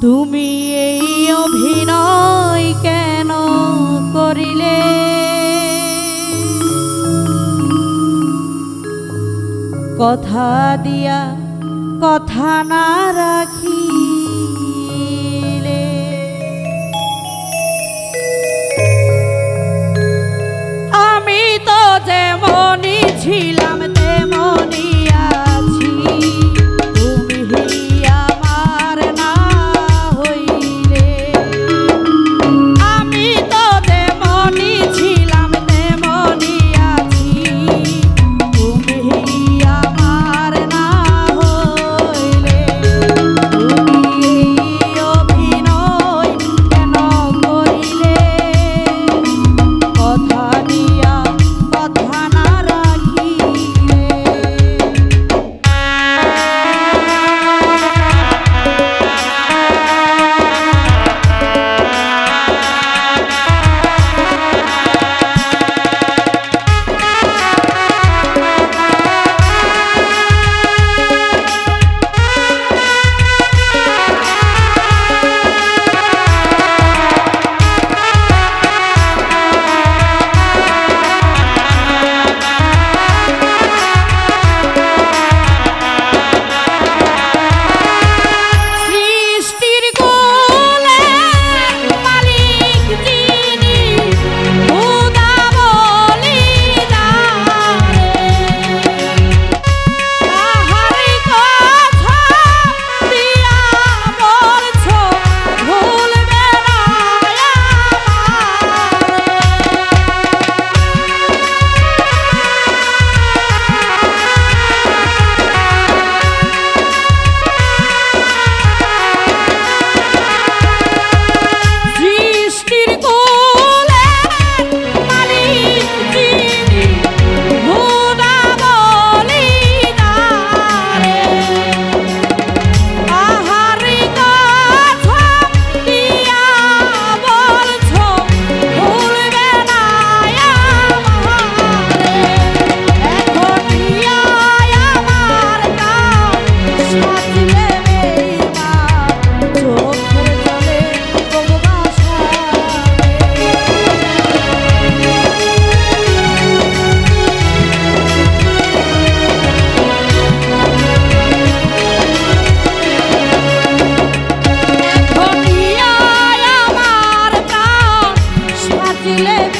তুমি এই অভিনয় কেন করিলে? কথা দিয়া কথা না রাখি Chile.